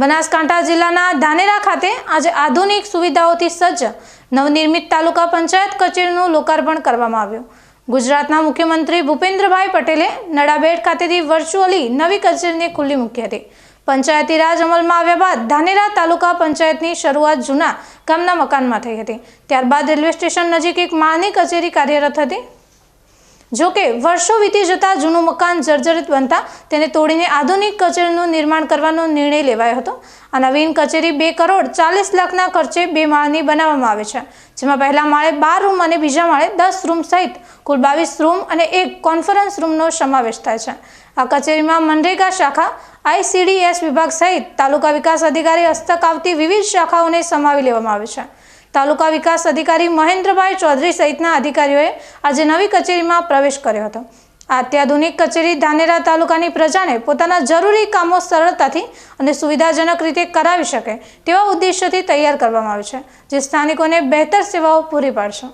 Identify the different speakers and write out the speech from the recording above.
Speaker 1: બનાસકાંઠા જિલ્લાના ધાનેરા ખાતે આજે આધુનિક સુવિધાઓથી સજ્જ નવનિર્મિત તાલુકા પંચાયત કચેરીનું લોકાર્પણ કરવામાં આવ્યું. ગુજરાતના મુખ્યમંત્રી ભૂપેન્દ્રભાઈ પટેલે નડાબેટ ખાતેથી વર્ચ્યુઅલી નવી કચેરીને ખુલ્લી મૂકી હતી. પંચાયતી રાજ અમલમાં આવ્યા બાદ ધાનેરા તાલુકા પંચાયતની શરૂઆત જૂના ગામના મકાનમાં થઈ હતી. ત્યારબાદ રેલવે સ્ટેશન નજીક એક માની કચેરી કાર્યરત હતી. જો કે વર્ષો વીતી જતા જૂનું મકાન જર્જરિત બનતા તેને તોડીને આધુનિક કચેરીનું નિર્માણ કરવાનો નિર્ણય લેવાયો હતો. આ નવીન કચેરી બે કરોડ ચાલીસ લાખના ખર્ચે બે માળની બનાવવામાં આવે છે, જેમાં પહેલા માળે બાર રૂમ અને બીજા માળે દસ રૂમ સહિત કુલ બાવીસ રૂમ અને એક કોન્ફરન્સ રૂમનો સમાવેશ થાય છે. આ કચેરીમાં મનરેગા શાખા આઈસીડીએસ વિભાગ સહિત તાલુકા વિકાસ અધિકારી હસ્તક આવતી વિવિધ શાખાઓને સમાવી લેવામાં આવે છે. તાલુકા વિકાસ અધિકારી મહેન્દ્રભાઈ ચૌધરી સહિતના અધિકારીઓએ આજે નવી કચેરીમાં પ્રવેશ કર્યો હતો. આ અત્યાધુનિક કચેરી ધાનેરા તાલુકાની પ્રજાને પોતાના જરૂરી કામો સરળતાથી અને સુવિધાજનક રીતે કરાવી શકે તેવા ઉદ્દેશ્યથી તૈયાર કરવામાં આવ્યું છે, જે સ્થાનિકોને બહેતર સેવાઓ પૂરી પાડશે.